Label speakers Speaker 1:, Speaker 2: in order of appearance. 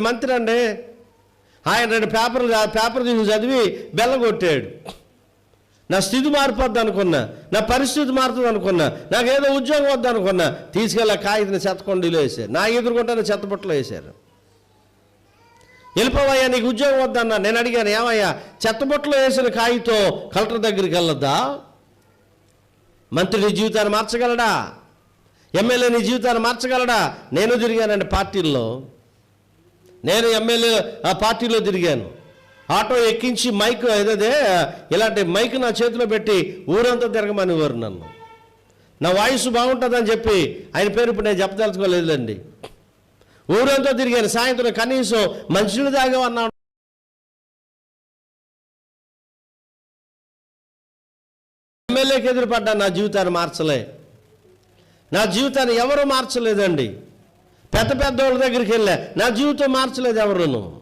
Speaker 1: రెడ్డి మంత్రి అండి. ఆయన రెండు పేపర్లు పేపర్ తీసి చదివి బెల్లగొట్టాడు నా స్థితి మారిపోద్ది అనుకున్నా నా పరిస్థితి మారుతుంది అనుకున్నా నాకు ఏదో ఉద్యోగం వద్దు అనుకున్నా తీసుకెళ్ళి కాగితం చెత్తకొండీలో వేశారు. నా ఎదురుకుంటానే చెత్తబుట్టలో వేశారు. వెళ్ళిపోవయ్యా నీకు ఉద్యోగం వద్దన్నా నేను అడిగాను ఏమయ్యా చెత్తబుట్టలో వేసిన కాగితం కలెక్టర్ దగ్గరికి వెళ్ళొద్దా? మంత్రి జీవితాన్ని మార్చగలడా? ఎమ్మెల్యే నీ జీవితాన్ని మార్చగలడా? నేను తిరిగానండి పార్టీల్లో. నేను ఎమ్మెల్యే ఆ పార్టీలో తిరిగాను. ఆటో ఎక్కించి మైక్ ఏదదే ఇలాంటి మైక్ నా చేతిలో పెట్టి ఊరంతా తిరగమనివారు నన్ను. నా వాయిస్ బాగుంటుందని చెప్పి ఆయన పేరు ఇప్పుడు నేను చెప్పదలుచుకోలేదులేండి. ఊరంతా తిరిగాను సాయంత్రం కనీసం మనుషులు దాగమన్నా ఎమ్మెల్యేకి ఎదురుపడ్డా నా జీవితాన్ని మార్చలే. నా జీవితాన్ని ఎవరు మార్చలేదండి? పెద్ద పెద్ద వాళ్ళ దగ్గరికి వెళ్ళా. నా జీవితం మార్చలేదు ఎవరును.